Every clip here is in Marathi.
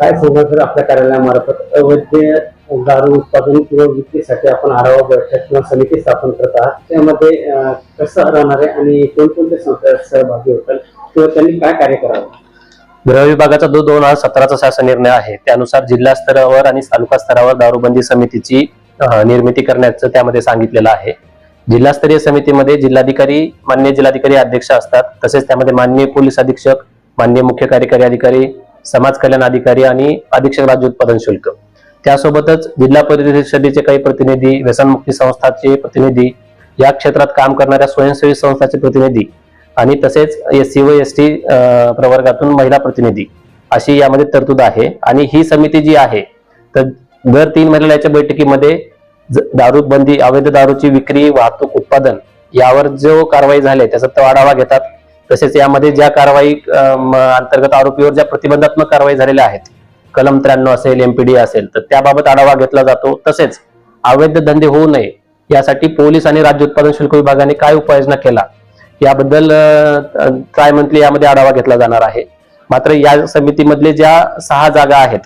काय सोबत जर आपल्या कार्यालयामार्फत अवैध दारू उत्पादन किंवा विक्रीसाठी आपण आढावा बैठक किंवा समिती स्थापन करत आहात त्यामध्ये कसं राहणार आहे आणि कोणकोणत्या संस्था सहभागी होतात किंवा त्यांनी काय कार्य करावं? गृह विभागाचा जो दोन हजार सतराचा शासन निर्णय आहे. त्यानुसार जिल्हा स्तरावर आणि तालुका स्तरावर दारूबंदी समितीची निर्मिती करण्याचं त्यामध्ये सांगितलेलं आहे. जिल्हास्तरीय समितीमध्ये जिल्हाधिकारी मान्य जिल्हाधिकारी अध्यक्ष असतात. तसेच त्यामध्ये माननीय पोलीस अधीक्षक माननीय मुख्य कार्यकारी अधिकारी समाज कल्याण अधिकारी आणि अधीक्षक राज्य उत्पादन शुल्क. त्यासोबतच जिल्हा परिषदेचे काही प्रतिनिधी व्यसनमुक्ती संस्थाचे प्रतिनिधी या क्षेत्रात काम करणाऱ्या स्वयंसेवी संस्थाचे प्रतिनिधी आणि तसेच एस सी व एस टी प्रवर्गातून महिला प्रतिनिधी अशी यामध्ये तरतूद आहे. आणि ही समिती जी आहे तर दर तीन महिन्याच्या बैठकीमध्ये ज- दारू बंदी अवैध दारूची विक्री वाहतूक उत्पादन यावर जो कारवाई झाली त्याचा तो आढावा घेतात. तसेच यामध्ये ज्या कारवाई अंतर्गत आरोपीवर ज्या प्रतिबंधात्मक कारवाई झालेल्या आहेत कलम त्र्याण्णव असेल एमपीडी असेल तर त्याबाबत आढावा घेतला जातो. तसेच अवैध धंदे होऊ नये यासाठी पोलीस आणि राज्य उत्पादन शुल्क विभागाने काय उपाययोजना केला? याबद्दल ट्राय मंथली यामध्ये आढावा घेतला जाणार आहे. मात्र या समितीमधले ज्या सहा जागा आहेत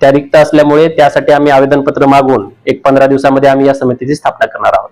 त्या रिक्त असल्यामुळे त्यासाठी आम्ही आवेदनपत्र मागून एक पंधरा दिवसामध्ये आम्ही या समितीची स्थापना करणार आहोत.